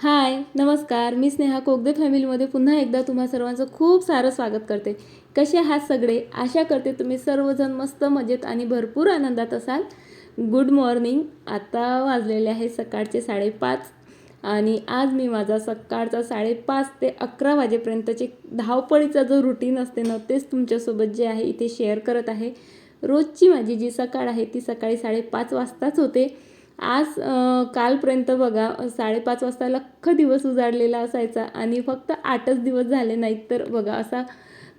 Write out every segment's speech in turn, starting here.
हाय नमस्कार. मी स्नेहा कोगदे फॅमिलीमध्ये पुन्हा एकदा तुम्हा सर्वांचं खूप सारं स्वागत करते. कसे आहात सगळे? आशा करते तुम्ही सर्वजण मस्त मजेत आणि भरपूर आनंदात असाल. Good morning. आता वाजलेले आहे सकाळचे साडेपाच आणि आज मी माझा सकाळचा साडेपाच ते अकरा वाजेपर्यंतचे धावपळीचा जो रुटीन असते ना तेच तुमच्यासोबत जे आहे इथे शेअर करत आहे. रोजची माझी जी सकाळ आहे ती सकाळी साडेपाच वाजताच होते. आज कालपर्यंत बघा साडेपाच वाजता लख्ख दिवस उजाडलेला असायचा आणि फक्त आठच दिवस झाले नाहीत तर बघा असा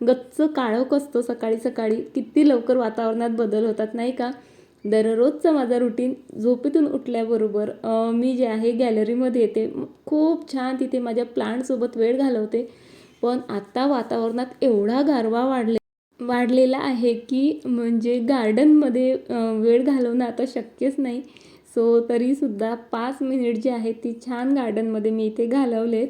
गच्च काळोख असतो सकाळी सकाळी. किती लवकर वातावरणात बदल होतात नाही का? दररोजचा माझा रुटीन झोपेतून उठल्याबरोबर मी जे आहे गॅलरीमध्ये येते. खूप छान तिथे माझ्या प्लांटसोबत वेळ घालवते. पण आता वातावरणात एवढा गारवा वाढले वाढलेला आहे की म्हणजे गार्डनमध्ये वेळ घालवणं आता शक्यच नाही. सो तरीसुद्धा पाच मिनिट जे आहेत ती छान गार्डनमध्ये मी इथे घालवलेत.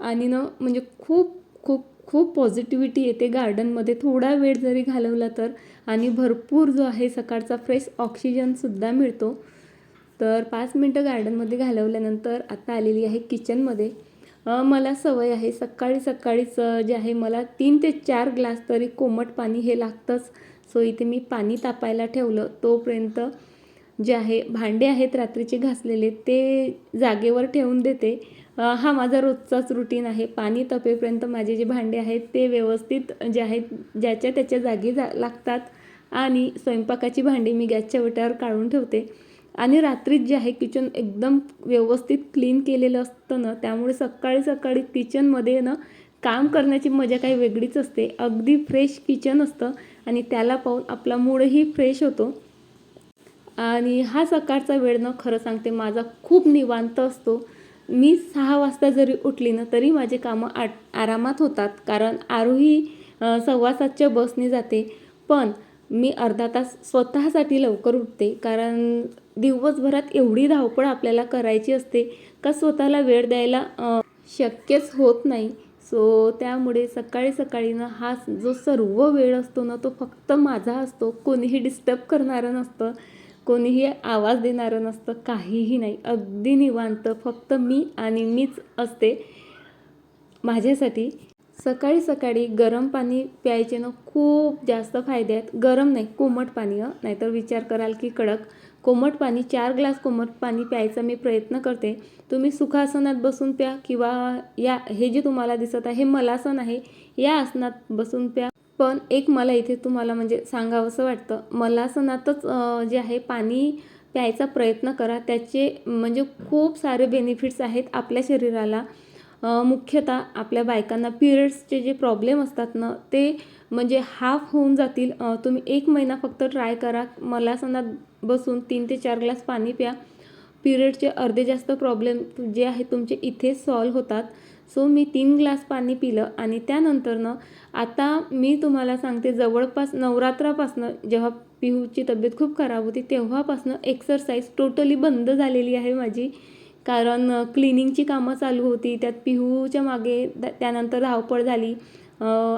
आणि ना म्हणजे खूप खूप खूप पॉझिटिव्हिटी येते गार्डनमध्ये. थोडा वेळ जरी घालवला तर आणि भरपूर जो आहे सकाळचा फ्रेश ऑक्सिजनसुद्धा मिळतो. तर पाच मिनटं गार्डनमध्ये घालवल्यानंतर आता आलेली आहे किचनमध्ये. मला सवय आहे सकाळी सकाळीच जे आहे मला तीन ते चार ग्लास तरी कोमट पाणी हे लागतंच. सो इथे मी पाणी तापायला ठेवलं. तोपर्यंत जे आहे भांडे आहेत रात्रीचे घासलेले ते जागेवर ठेवून देते. हा माझा रोजचाच रुटीन आहे. पाणी तपेपर्यंत माझे जे भांडे आहेत ते व्यवस्थित जे आहेत ज्याच्या त्याच्या जागी जा लागतात. आणि स्वयंपाकाची भांडी मी गॅसच्या ओट्यावर काढून ठेवते. आणि रात्रीच जे आहे किचन एकदम व्यवस्थित क्लीन केलेलं असतं ना त्यामुळे सकाळी सकाळी किचनमध्ये ना काम करण्याची मजा काही वेगळीच असते. अगदी फ्रेश किचन असतं आणि त्याला पाहून आपला मूडही फ्रेश होतो. आणि हा सकाळचा वेळ ना खरं सांगते माझा खूप निवांत असतो. मी सहा वाजता जरी उठली ना तरी माझे कामं आट आरामात होतात. कारण आरोही सव्वा सातच्या बसने जाते. पण मी अर्धा तास स्वतःसाठी लवकर उठते. कारण दिवसभरात एवढी धावपळ आपल्याला करायची असते का स्वतःला वेळ द्यायला शक्यच होत नाही. सो त्यामुळे सकाळी सकाळी ना हा जो सर्व वेळ असतो ना तो फक्त माझा असतो. कोणीही डिस्टर्ब करणारं नसतं. कोणीही आवाज देणारं नसतं काहीही नाही. अगदी निवांत फक्त मी आणि मीच असते. माझ्यासाठी सकाळी सकाळी गरम पाणी प्यायचे ना खूप जास्त फायदे आहेत. गरम नाही कोमट पाणी नाहीतर विचार कराल की कडक. कोमट पाणी चार ग्लास कोमट पाणी प्यायचा मी प्रयत्न करते. तुम्ही सुखासनात बसून प्या किंवा या हे जे तुम्हाला दिसत आहे हे मलासन आहे या आसनात बसून प्या. पण एक मला इथे तुम्हाला म्हणजे सांगावंसं वाटतं. मलासनातच सणातच जे आहे पाणी प्यायचा प्रयत्न करा. त्याचे म्हणजे खूप सारे बेनिफिट्स आहेत आपल्या शरीराला. मुख्यतः आपल्या बायकांना पिरियड्सचे जे प्रॉब्लेम असतात ना ते म्हणजे हाफ होऊन जातील. तुम्ही एक महिना फक्त ट्राय करा. मलासनात बसून तीन ते चार ग्लास पाणी प्या. पिरियडचे अर्धे जास्त प्रॉब्लेम जे आहे तुमचे इथे सॉल्व होतात. सो मी तीन ग्लास पाणी पिलं आणि त्यानंतरनं आता मी तुम्हाला सांगते जवळपास नवरात्रापासनं जेव्हा पिहूची तब्येत खूप खराब होती तेव्हापासनं एक्सरसाइज टोटली बंद झालेली आहे माझी. कारण क्लिनिंगची कामं चालू होती त्यात पिहूच्या मागे द- त्यानंतर धावपळ झाली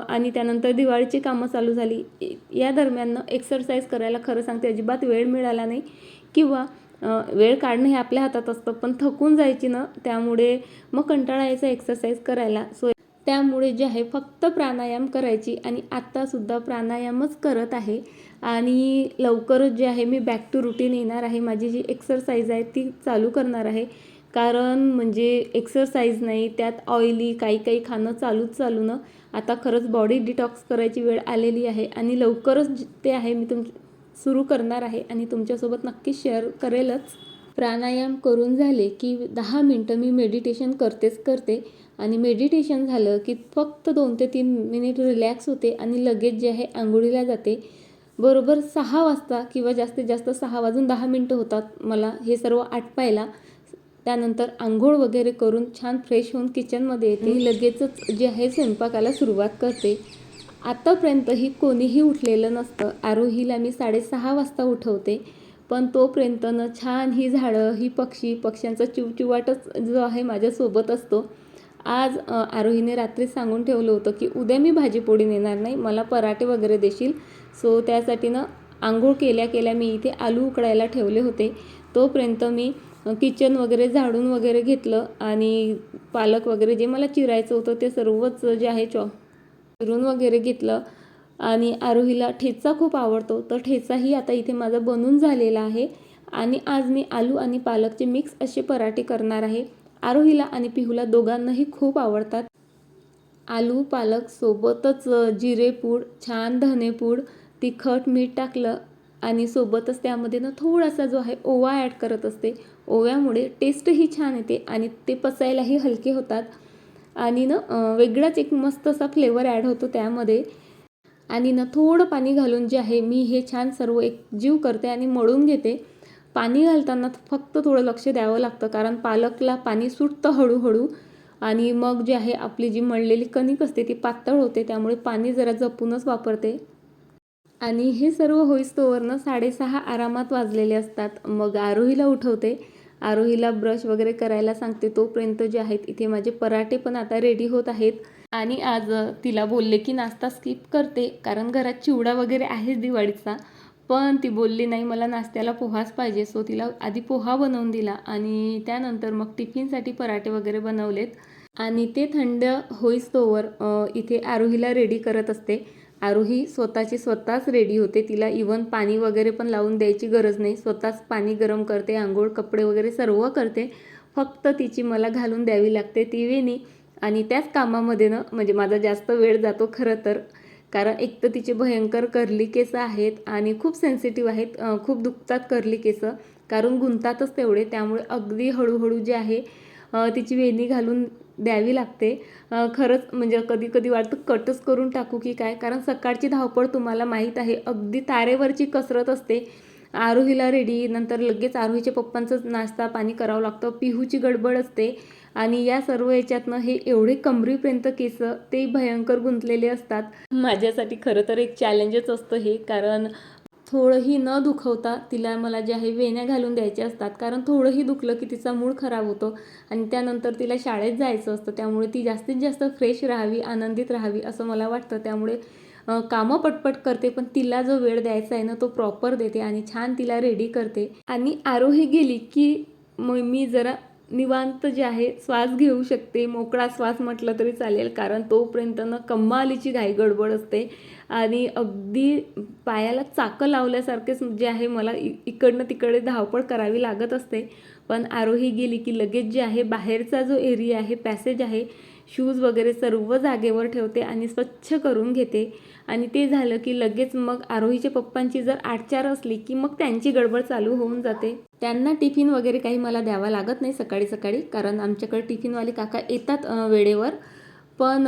आणि त्यानंतर दिवाळीची कामं चालू झाली. या दरम्यान एक्सरसाइज करायला खरं सांगते अजिबात वेळ मिळाला नाही. किंवा वेळ काढणं हे आपल्या हातात असतं पण थकून जायची ना त्यामुळे मग कंटाळा यायचा एक्सरसाइज करायला. सो त्यामुळे जे आहे फक्त प्राणायाम करायची आणि आत्तासुद्धा प्राणायामच करत आहे. आणि लवकरच जे आहे मी बॅक टू रुटीन येणार आहे. माझी जी एक्सरसाइज आहे ती चालू करणार आहे. कारण म्हणजे एक्सरसाइज नाही त्यात ऑइली काही काही खाणं चालूच चालू ना. आता खरंच बॉडी डिटॉक्स करायची वेळ आलेली आहे. आणि लवकरच ते आहे मी तुम सुरू करणार आहे आणि तुमच्यासोबत नक्की शेअर करेलच. प्राणायाम करून झाले की दहा मिनटं मी मेडिटेशन करतेच करते. आणि मेडिटेशन झालं की फक्त दोन ते तीन मिनिट रिलॅक्स होते आणि लगेच जे आहे आंघोळीला जाते. बरोबर सहा वाजता किंवा जास्तीत जास्त सहा वाजून दहा मिनटं होतात मला हे सर्व आटपायला. त्यानंतर आंघोळ वगैरे करून छान फ्रेश होऊन किचनमध्ये येते. मी लगेचच जे आहे स्वयंपाकाला सुरुवात करते. आत्तापर्यंतही कोणीही उठलेलं नसतं. आरोहीला मी साडेसहा वाजता उठवते. पण तोपर्यंत न छान ही झाडं ही पक्षी पक्ष्यांचा चिवचिवाटच जो आहे माझ्यासोबत असतो. आज आरोहीने रात्री सांगून ठेवलं होतं की उद्या मी भाजीपोळी नेणार नाही मला पराठे वगैरे देशील. सो त्यासाठी ना आंघोळ केल्या केल्या मी इथे आलू उकडायला ठेवले होते. तोपर्यंत मी किचन वगैरे झाडून वगैरे घेतलं आणि पालक वगैरे जे मला चिरायचं होतं ते सर्वच जे आहे चॉ फिरून वगैरे घेतलं. आणि आरोहीला ठेचा खूप आवडतो. तर ठेचाही आता इथे माझा बनून झालेला आहे. आणि आज मी आलू आणि पालकचे मिक्स असे पराठे करणार आहे. आरोहीला आणि पिहूला दोघांनाही खूप आवडतात. आलू पालक सोबतच जिरेपूड छान धनेपूड तिखट मीठ टाकलं. आणि सोबतच त्यामध्ये ना थोडासा जो आहे ओवा ॲड करत असते. ओव्यामुळे टेस्टही छान येते आणि ते पचायलाही हलके होतात. आणि ना वेगळाच एक मस्त असा फ्लेवर ॲड होतो त्यामध्ये. आणि ना थोडं पाणी घालून जे आहे मी हे छान सर्व एक जीव करते आणि मळून घेते. पाणी घालताना फक्त थोडं लक्ष द्यावं लागतं कारण पालकला पाणी सुटतं हळूहळू. आणि मग जे आहे आपली जी मळलेली कणिक असते ती पातळ होते त्यामुळे पाणी जरा जपूनच वापरते. आणि हे सर्व होईस्तोवरनं साडेसहा आरामात वाजलेले असतात. मग आरोहीला उठवते. आरोहीला ब्रश वगैरे करायला सांगते तोपर्यंत जे आहेत इथे माझे पराठे पण आता रेडी होत आहेत. आणि आज तिला बोलले की नाश्ता स्किप करते कारण घरात चिवडा वगैरे आहेच दिवाळीचा. पण ती बोलली नाही मला नाश्त्याला पोहाच पाहिजे. सो तिला आधी पोहा बनवून दिला आणि त्यानंतर मग टिफिनसाठी पराठे वगैरे बनवलेत. आणि ते थंड होईस्तोवर इथे आरोहीला रेडी करत असते. आरोही स्वतःची स्वतःच रेडी होते. तिला इवन पाणी वगैरे पण लावून द्यायची गरज नाही. स्वतःच पाणी गरम करते आंघोळ कपडे वगैरे सर्व करते. फक्त तिची मला घालून द्यावी लागते ती वेणी. आणि त्याच कामामध्ये ना म्हणजे माझा जास्त वेळ जातो खरं तर. कारण एक तर तिचे भयंकर कर्ली केस आहेत आणि खूप सेन्सिटिव्ह आहेत. खूप दुखतात कर्ली केस. कारण गुंतातच तेवढे. त्यामुळे अगदी हळूहळू जे आहे तिची वेणी घालून द्यावी लागते. खरंच म्हणजे कधी कधी वाटतं कटच करून टाकू की काय? कारण सकाळची धावपळ तुम्हाला माहीत आहे. अगदी तारेवरची कसरत असते. आरोहीला रेडी नंतर लगेच आरोहीच्या पप्पांचं नाश्ता पाणी करावं लागतं. पिहूची गडबड असते. आणि या सर्व याच्यातनं हे एवढे कमरीपर्यंत केस ते भयंकर गुंतलेले असतात. माझ्यासाठी खरं तर एक चॅलेंजच असतं हे. कारण थोडंही न दुखवता तिला मला जे आहे वेण्या घालून द्यायच्या असतात कारण थोडंही दुखलं की तिचा मूड खराब होतो आणि त्यानंतर तिला शाळेत जायचं असतं त्यामुळे ती जास्तीत जास्त फ्रेश राहावी आनंदित राहावी असं मला वाटतं. त्यामुळे कामं पटपट करते पण तिला जो वेळ द्यायचा आहे ना तो प्रॉपर देते आणि छान तिला रेडी करते. आणि आरोही गेली की मग मी जरा निवांत जे आहे श्वास घेऊ शकते. मोकळा श्वास म्हटलं तरी चालेल कारण तोपर्यंत ना कम्मालीची घाई गडबड असते. आणि अगदी पायाला चाकं लावल्यासारखेच जे आहे मला इ इकडनं तिकडे धावपळ करावी लागत असते. पण आरोही गेली की लगेच जे आहे बाहेरचा जो एरिया आहे पॅसेज आहे शूज वगैरे सर्व जागेवर ठेवते आणि स्वच्छ करून घेते. आणि ते झालं की लगेच मग आरोहीच्या पप्पांची जर आठचार असली की मग त्यांची गडबड चालू होऊन जाते. त्यांना टिफिन वगैरे काही मला द्यावा लागत नाही सकाळी सकाळी कारण आमच्याकडे टिफिनवाले काका येतात वेळेवर. पण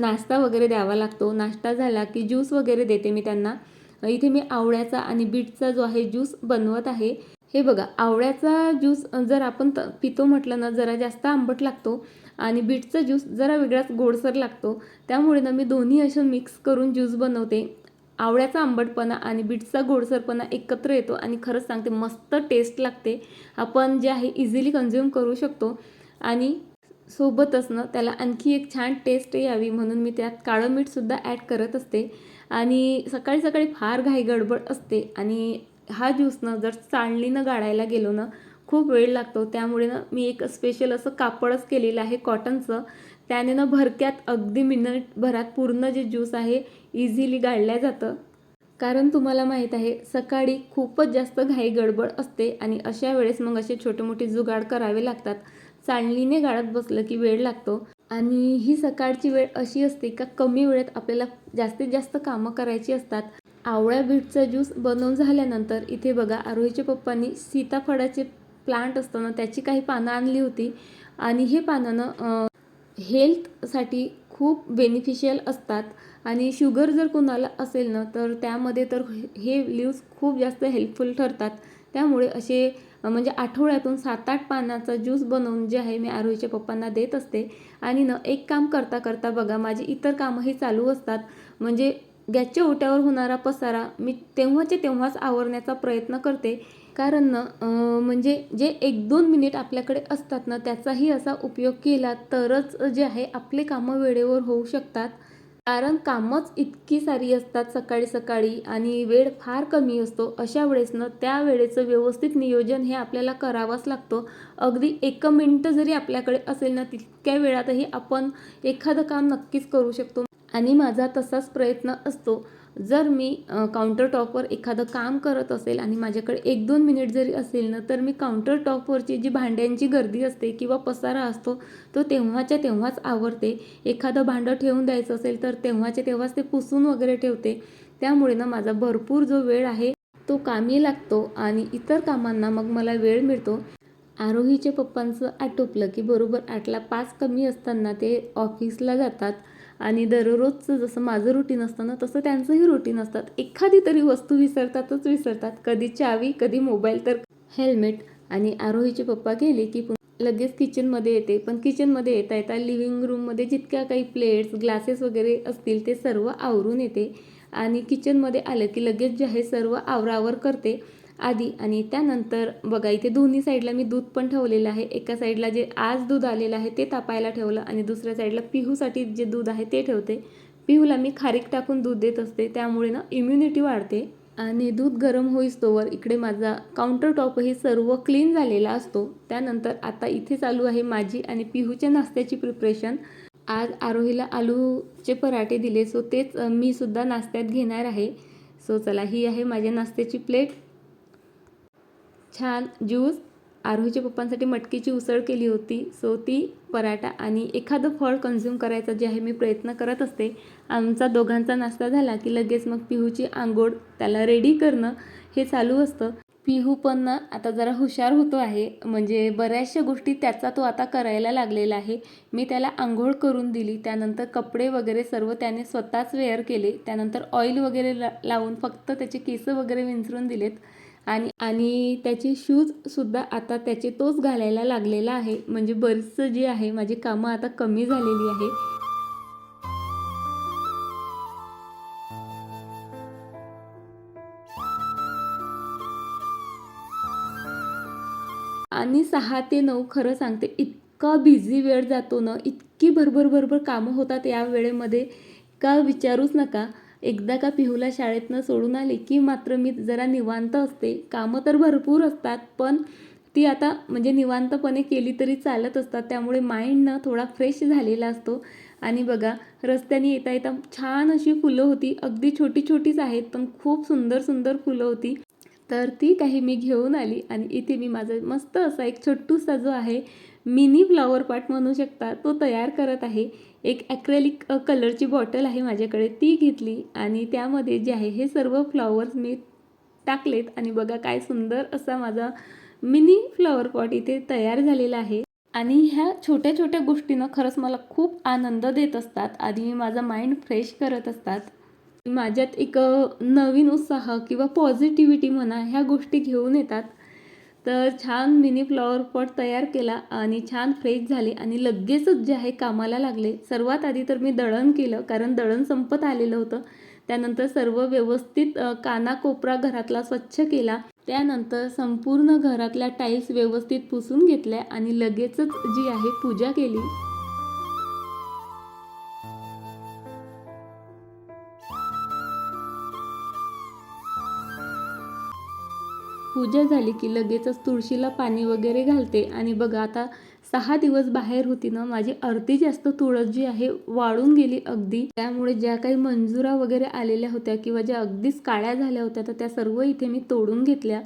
नाश्ता वगैरे द्यावा लागतो. नाश्ता झाला की ज्यूस वगैरे देते मी त्यांना. इथे मी आवळ्याचा आणि बीटचा जो आहे ज्यूस बनवत आहे. हे बघा आवळ्याचा ज्यूस जर आपण त पितो म्हटलं ना जरा जास्त आंबट लागतो. आणि बीटचा ज्यूस जरा वेगळाच गोडसर लागतो. त्यामुळे ना मी दोन्ही असं मिक्स करून ज्यूस बनवते. आवळ्याचा आंबटपणा आणि बीटचा गोडसरपणा एकत्र येतो आणि खरंच सांगते मस्त टेस्ट लागते. आपण जे आहे इझिली कन्झ्युम करू शकतो. आणि सोबतच ना त्याला आणखी एक छान टेस्ट यावी म्हणून मी त्यात काळं मीठसुद्धा ॲड करत असते. आणि सकाळी सकाळी फार घाई गडबड असते आणि हा ज्यूस ना जर चाळणीनं गाळायला गेलो ना खूप वेळ लागतो. त्यामुळे ना मी एक स्पेशल असं कापडच केलेलं आहे कॉटनचं त्याने ना भरक्यात अगदी मिनिटभरात पूर्ण जे ज्यूस आहे इझिली गाळल्या जातं. कारण तुम्हाला माहीत आहे सकाळी खूपच जास्त घाई गडबड असते आणि अशा वेळेस मग असे छोटे मोठे जुगाड करावे लागतात. चाळणीने गाळत बसलं की वेळ लागतो. आणि ही सकाळची वेळ अशी असते का कमी वेळेत आपल्याला जास्तीत जास्त कामं करायची असतात. आवळ्या बीटचा ज्यूस बनवून झाल्यानंतर इथे बघा आरोहीच्या पप्पांनी सीताफळाचे प्लांट असतं ना त्याची काही पानं आणली होती. आणि हे पानं हेल्थसाठी खूप बेनिफिशियल असतात. आणि शुगर जर कोणाला असेल ना तर त्यामध्ये तर हे लिव्स खूप जास्त हेल्पफुल ठरतात. त्यामुळे असे म्हणजे आठवड्यातून सात आठ पानाचा ज्यूस बनवून जे आहे मी आरोहीच्या पप्पांना देत असते. आणि न एक काम करता करता बघा माझी इतर कामंही चालू असतात. म्हणजे गॅसच्या ओट्यावर होणारा पसारा मी तेव्हाचे तेव्हाच आवरण्याचा प्रयत्न करते. कारण ना म्हणजे जे एक दोन मिनिट आपल्याकडे असतात ना त्याचाही असा उपयोग केला तरच जे आहे आपले कामं वेळेवर होऊ शकतात. कारण कामच इतकी सारी असतात सकाळी सकाळी आणि वेळ फार कमी असतो. अशा वेळेस ना त्या वेळेचं व्यवस्थित नियोजन हे आपल्याला करावंच लागतो. अगदी एक मिनटं जरी आपल्याकडे असेल ना तितक्या वेळातही आपण एखादं काम नक्कीच करू शकतो. आणि माझा तसाच प्रयत्न असतो. जर मी काउंटर टॉपवर एखादं काम करत असेल आणि माझ्याकडे एक दोन मिनिट जरी असेल ना तर मी काउंटर टॉपवरची जी भांड्यांची गर्दी असते किंवा पसारा असतो तो तेव्हाच्या तेव्हाच आवरते. एखादं भांडं ठेवून द्यायचं असेल तर तेव्हाच्या तेव्हाच ते पुसून वगैरे ठेवते. त्यामुळे ना माझा भरपूर जो वेळ आहे तो कामी लागतो आणि इतर कामांना मग मला वेळ मिळतो. आरोहीच्या पप्पांचं आटोपलं की बरोबर आठला पाच कमी असताना ते ऑफिसला जातात. आणि दररोजचं जसं माझं रुटीन असतं ना तसं त्यांचंही रुटीन असतात. एखादी तरी वस्तू विसरतातच विसरतात. कधी चावी कधी मोबाईल तर हेल्मेट आणि आरोहीचे पप्पा गेले की लगेच किचनमध्ये येते. पण किचनमध्ये येता येता लिव्हिंग रूममध्ये जितक्या काही प्लेट्स ग्लासेस वगैरे असतील ते सर्व आवरून येते. आणि किचनमध्ये आलं की लगेच जे आहे सर्व आवरावर करते. आधी आणि त्यानंतर बघा इथे दोन्ही साईडला मी दूध पण ठेवलेलं आहे. एका साईडला जे आज दूध आलेलं आहे ते तापायला ठेवलं आणि दुसऱ्या साईडला पिहूसाठी जे दूध आहे ते ठेवते. पिहूला मी खारीक टाकून दूध देत असते त्यामुळे ना इम्युनिटी वाढते. आणि दूध गरम होईस्तोवर इकडे माझा काउंटर टॉपही सर्व क्लीन झालेला असतो. त्यानंतर आता इथे चालू आहे माझी आणि पिहूच्या नाश्त्याची प्रिपरेशन आज आरोहीला आलूचे पराठे दिले सो तेच मी सुद्धा नाश्त्यात घेणार आहे. सो चला ही आहे माझ्या नाश्त्याची प्लेट छान ज्यूस. आरोहीच्या पप्पांसाठी मटकीची उसळ केली होती. सो ती पराठा आणि एखादं फळ कन्झ्युम करायचा जे आहे मी प्रयत्न करत असते. आमचा दोघांचा नाश्ता झाला की लगेच मग पिहूची आंघोळ त्याला रेडी करणं हे चालू असतं. पिहू पण ना आता जरा हुशार होतो आहे. म्हणजे बऱ्याचशा गोष्टी त्याचा तो आता करायला लागलेला आहे. मी त्याला आंघोळ करून दिली. त्यानंतर कपडे वगैरे सर्व त्याने स्वतःच वेअर केले. त्यानंतर ऑइल वगैरे ला लावून फक्त त्याचे केस वगैरे विंचरून दिलेत. आणि आणि त्याचे शूजसुद्धा आता त्याचे तोच घालायला लागलेला आहे. म्हणजे बरीचसं जे आहे माझी कामं आता कमी झालेली आहे. आणि सहा ते नऊ खरं सांगते इतका बिझी वेळ जातो ना इतकी भरभर भरभर कामं होतात या वेळेमध्ये. का विचारूच नका. एकदा का पिहूला शाळेतनं सोडून आले की मात्र मी जरा निवांत असते. कामं तर भरपूर असतात पण ती आता म्हणजे निवांतपणे केली तरी चालत असतात. त्यामुळे माइंड ना थोडा फ्रेश झालेला असतो. आणि बघा रस्त्याने येता येता छान अशी फुलं होती. अगदी छोटी छोटीच आहेत पण खूप सुंदर सुंदर फुलं होती. तर ती काही मी घेऊन आली आणि इथे मी माझा मस्त असा एक छोटूसा जो आहे मिनी फ्लॉवर पॉट म्हणू शकता तो तयार करत आहे. एक ॲक्रेलिक कलरची बॉटल आहे माझ्याकडे. ती घेतली आणि त्यामध्ये जे आहे हे सर्व फ्लॉवर्स मी टाकलेत. आणि बघा काय सुंदर असा माझा मिनी फ्लॉवर पॉट इथे तयार झालेला आहे. आणि ह्या छोट्या छोट्या गोष्टीनं खरंच मला खूप आनंद देत असतात आणि माझा माइंड फ्रेश करत असतात. माझ्यात एक नवीन उत्साह किंवा पॉझिटिव्हिटी म्हणा ह्या गोष्टी घेऊन येतात. तर छान मिनी फ्लॉवर पॉट तयार केला आणि छान फ्रेश झाले आणि लगेचच जे आहे कामाला लागले. सर्वात आधी तर मी दळण केलं कारण दळण संपत आलेलं होतं. त्यानंतर सर्व व्यवस्थित कानाकोपरा घरातला स्वच्छ केला. त्यानंतर संपूर्ण घरातल्या टाईल्स व्यवस्थित पुसून घेतल्या आणि लगेचच जी आहे पूजा केली. पूजा झाली की लगेचच तुळशीला पाणी वगैरे घालते. आणि बघा आता सहा दिवस बाहेर होती ना माझी अर्धी जास्त तुळस जी आहे वाळून गेली अगदी. त्यामुळे ज्या काही मंजुरा वगैरे आलेल्या होत्या किंवा ज्या अगदीच काळ्या झाल्या होत्या तर त्या सर्व इथे मी तोडून घेतल्या.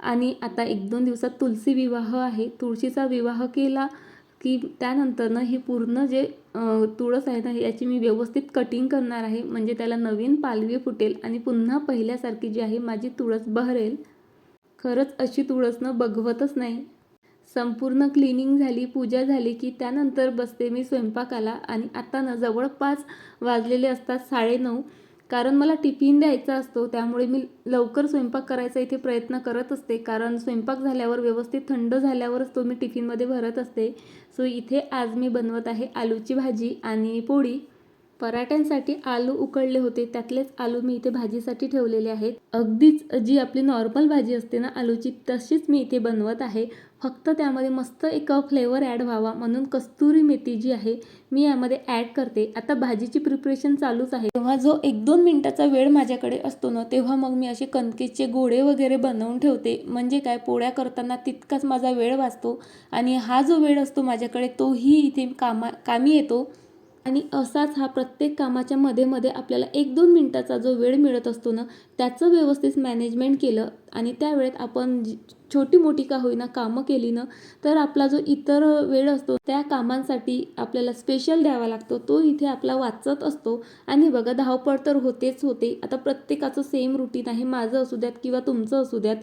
आणि आता एक दोन दिवसात तुलसी विवाह आहे. तुळशीचा विवाह केला की त्यानंतर ना ही पूर्ण जे तुळस आहे ना याची मी व्यवस्थित कटिंग करणार आहे. म्हणजे त्याला नवीन पालवी फुटेल आणि पुन्हा पहिल्यासारखी जी आहे माझी तुळस बहरेल. खरंच अशी तुळस न बघवतच नाही. संपूर्ण क्लिनिंग झाली पूजा झाली की त्यानंतर बसते मी स्वयंपाकाला आणि आता ना जवळपास वाजलेले असतात साडेनऊ. कारण मला टिफिन द्यायचा असतो त्यामुळे मी लवकर स्वयंपाक करायचा इथे प्रयत्न करत असते. कारण स्वयंपाक झाल्यावर व्यवस्थित थंड झाल्यावरच तो मी टिफिनमध्ये भरत असते. सो इथे आज मी बनवत आहे आलूची भाजी आणि पोळी. पराठ्यांसाठी आलू उकळले होते. त्यातलेच आलू मी इथे भाजीसाठी ठेवलेले आहेत. अगदीच जी आपली नॉर्मल भाजी असते ना आलूची तशीच मी इथे बनवत आहे. फक्त त्यामध्ये मस्त एक फ्लेवर ॲड व्हावा म्हणून कस्तुरी मेथी जी आहे मी यामध्ये ॲड करते. आता भाजीची प्रिपरेशन चालूच आहे. तेव्हा जो एक दोन मिनटाचा वेळ माझ्याकडे असतो ना तेव्हा मग मी असे कणकेचे गोळे वगैरे बनवून ठेवते. म्हणजे काय पोळ्या करताना तितकाच माझा वेळ वाचतो. आणि हा जो वेळ असतो माझ्याकडे तोही इथे कामा कामी येतो. आणि असाच हा प्रत्येक कामाच्या मध्ये मध्ये आपल्याला एक दोन मिनटाचा जो वेळ मिळत असतो ना त्याचं व्यवस्थित मॅनेजमेंट केलं आणि त्या वेळेत आपण जी- छोटी मोठी का होईना कामं केली ना तर आपला जो इतर वेळ असतो त्या कामांसाठी आपल्याला स्पेशल द्यावा लागतो. तो इथे आपला वाचत असतो. आणि बघा धावपळ तर होतेच होते. आता प्रत्येकाचं सेम रुटीन आहे. माझं असू द्यात किंवा तुमचं असू द्यात.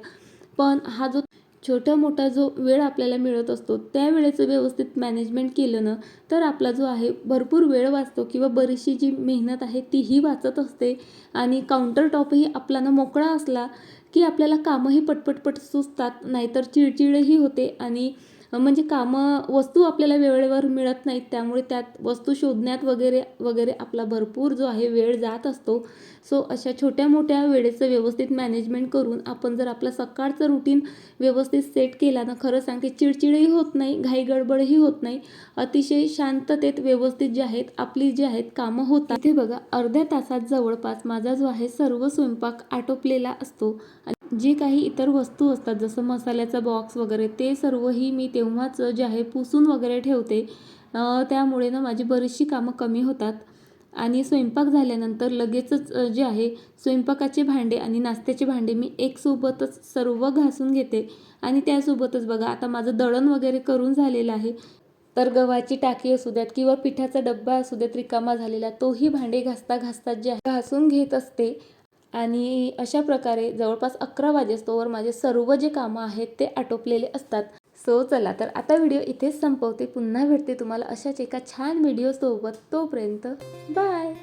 पण हा जो छोटा मोठा जो वेळ आपल्याला मिळत असतो त्या वेळेचं व्यवस्थित मॅनेजमेंट केलं ना तर आपला जो आहे भरपूर वेळ वाचतो किंवा बरीचशी जी मेहनत आहे तीही वाचत असते. आणि काउंटर टॉपही आपला ना मोकळा असला की आपल्याला कामंही पटपटपट सुचतात नाहीतर चिडचिडही होते. आणि म्हणजे कामं वस्तू आपल्याला वेळेवर मिळत नाहीत. त्यामुळे त्यात वस्तू शोधण्यात वगैरे वगैरे आपला भरपूर जो आहे वेळ जात असतो. सो अशा छोट्या मोठ्या वेळेचं व्यवस्थित मॅनेजमेंट करून आपण जर आपलं सकाळचं रुटीन व्यवस्थित सेट केला ना खरं सांगते चिडचिडही होत नाही घाई गडबडही होत नाही. अतिशय शांततेत व्यवस्थित जे आहेत आपली जी आहेत कामं होतात. इथे बघा अर्ध्या तासात जवळपास माझा जो आहे सर्व स्वयंपाक आटोपलेला असतो. जे काही इतर वस्तू असतात जसं मसाल्याचा बॉक्स वगैरे ते सर्वही मी तेव्हाच जे आहे पुसून वगैरे ठेवते. त्यामुळे ना माझी बरीचशी कामं कमी होतात. आणि स्वयंपाक झाल्यानंतर लगेचच जे आहे स्वयंपाकाचे भांडे आणि नाश्त्याचे भांडे मी एकसोबतच सर्व घासून घेते. आणि त्यासोबतच बघा आता माझं दळण वगैरे करून झालेलं आहे. तर गव्हाची टाकी असू द्यात किंवा पिठाचा डब्बा असू द्यात रिकामा झालेला तोही भांडे घासता घासता जे घासून घेत असते. आणि अशा प्रकारे जवळपास अकरा वाजेस्तोवर माझे सर्व जे कामं आहेत ते आटोपलेले असतात. सो चला तर आता व्हिडिओ इथेच संपवते. पुन्हा भेटते तुम्हाला अशाच एका छान व्हिडिओसोबत तोपर्यंत बाय